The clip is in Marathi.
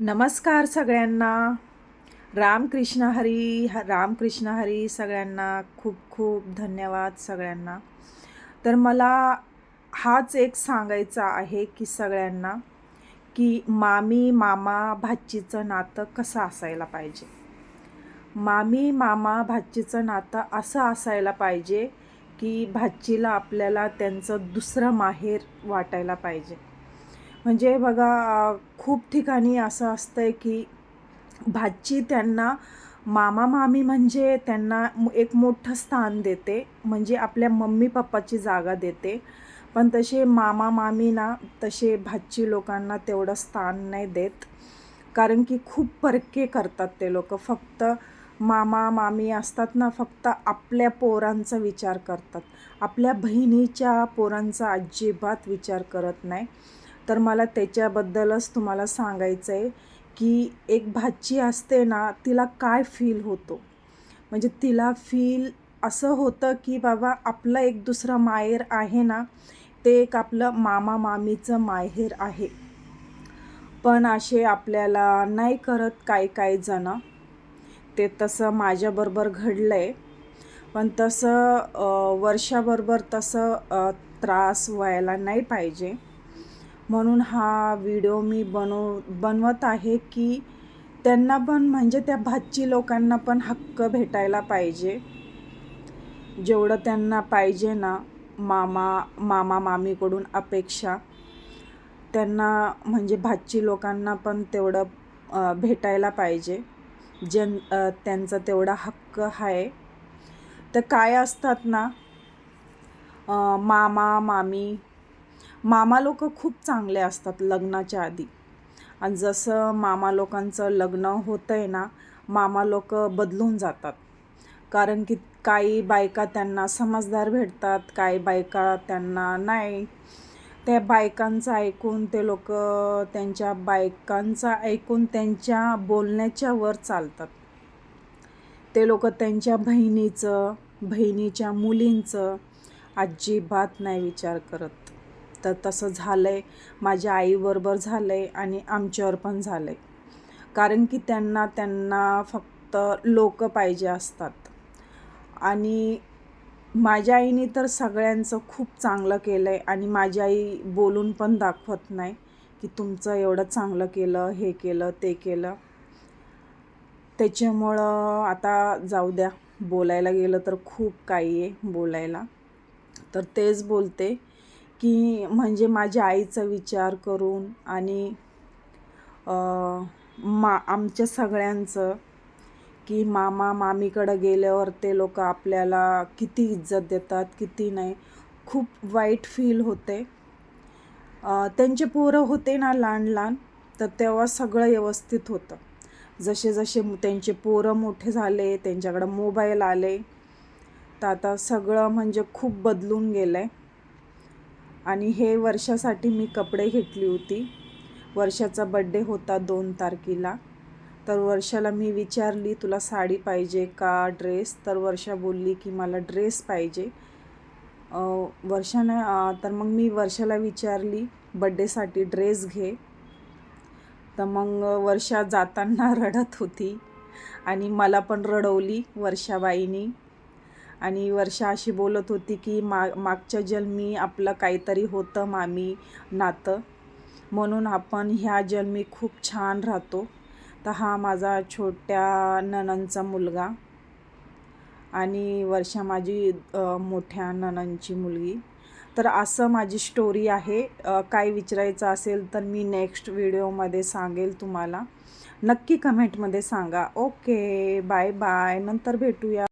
नमस्कार सगळ्यांना. रामकृष्ण हरी रामकृष्ण हरी सगळ्यांना खूप खूप धन्यवाद सगळ्यांना. तर मला हाच एक सांगायचा आहे की सगळ्यांना की मामी मामा भाचीचं नातं कसं असायला पाहिजे? मामी मामा भाचीचं नातं असं असायला पाहिजे की भाचीला आपल्याला त्यांचं दुसरं माहेर वाटायला पाहिजे. म्हणजे बघा खूप ठिकाणी असं असतं आहे की भाची त्यांना मामा मामी म्हणजे त्यांना एक मोठं स्थान देते म्हणजे आपल्या मम्मी पप्पाची जागा देते. पण तसे मामा मामी ना तसे भाची लोकांना तेवढं स्थान नाही देत. कारण की खूप परके करतात ते लोक. फक्त मामा मामी असतात ना फक्त आपल्या पोरांचा विचार करतात. आपल्या बहिणीच्या पोरांचा अजिबात विचार करत नाही. तर मला त्याच्याबद्दलच तुम्हाला सांगायचं आहे की एक भाची असते ना तिला काय फील होतो? म्हणजे तिला फील असं होतं की बाबा आपलं एक दुसरं माहेर आहे ना ते एक आपलं मामा मामीचं माहेर आहे. पण असे आपल्याला नाही करत काय काय जण. ते तसं माझ्याबरोबर घडलं आहे पण तसं वर्षाबरोबर तसं त्रास व्हायला नाही पाहिजे. म्हणून हा व्हिडिओ मी बनव बनवत आहे की त्यांना पण म्हणजे त्या भातची लोकांना पण हक्क भेटायला पाहिजे. जेवढं त्यांना पाहिजे ना मामा मामा मामीकडून अपेक्षा त्यांना म्हणजे भातची लोकांना पण तेवढं भेटायला पाहिजे. जन त्यांचा तेवढा हक्क आहे तर काय असतात ना मामा मामी मामा लोक खूप चांगले असतात लग्नाच्या आधी. आणि जसं मामा लोकांचं लग्न होतं आहे ना मामा लोक बदलून जातात. कारण की काही बायका त्यांना समजदार भेटतात काही बायका त्यांना नाही. त्या बायकांचं ऐकून ते लोक त्यांच्या बायकांचं ऐकून त्यांच्या बोलण्याच्या वर चालतात. ते लोक त्यांच्या बहिणीचं बहिणीच्या मुलींचं अजिबात नाही विचार करत. तर तसं झालं आहे माझ्या आईबरोबर झालं आहे आणि आमच्यावर पण झालं आहे कारण की त्यांना त्यांना फक्त लोक पाहिजे असतात. आणि माझ्या आईने तर सगळ्यांचं खूप चांगलं केलं आहे आणि माझी आई बोलून पण दाखवत नाही की तुमचं एवढं चांगलं केलं हे केलं ते केलं. त्याच्यामुळं आता जाऊ द्या. बोलायला गेलं तर खूप काही आहे बोलायला. तर तेच बोलते. की म्हणजे माझ्या आईचा विचार करून आणि मा आमच्या सगळ्यांचं की मामा मामीकडं गेल्यावर ते लोक आपल्याला किती इज्जत देतात किती नाही. खूप वाईट फील होते. त्यांचे पोरं होते ना लहान लहान तर तेव्हा सगळं व्यवस्थित होतं. जसे जसे त्यांचे पोरं मोठे झाले त्यांच्याकडं मोबाईल आले तर आता सगळं म्हणजे खूप बदलून गेलं आहे आणि हे वर्षासाठी मी कपडे घेतली होती. वर्षाचा बड्डे होता दोन तारखेला. तर वर्षाला मी विचारली तुला साडी पाहिजे का ड्रेस तर वर्षा बोलली की मला ड्रेस पाहिजे. वर्षानं तर मग मी वर्षाला विचारली बड्डेसाठी ड्रेस घे. तर मग वर्षा जाताना रडत होती आणि मला पण रडवली वर्षाबाईनी. आणि वर्षा अशी बोलत होती की मा मागच्या जन्मी आपलं काहीतरी होतं मामी नातं. म्हणून आपण ह्या जन्मी खूप छान राहतो. तर हा माझा छोट्या नणंदचा मुलगा आणि वर्षा माझी मोठ्या नणंदची मुलगी. तर असं माझी स्टोरी आहे. काय विचारायचं असेल तर मी नेक्स्ट व्हिडिओमध्ये सांगेल तुम्हाला. नक्की कमेंटमध्ये सांगा. ओके बाय बाय नंतर भेटूया.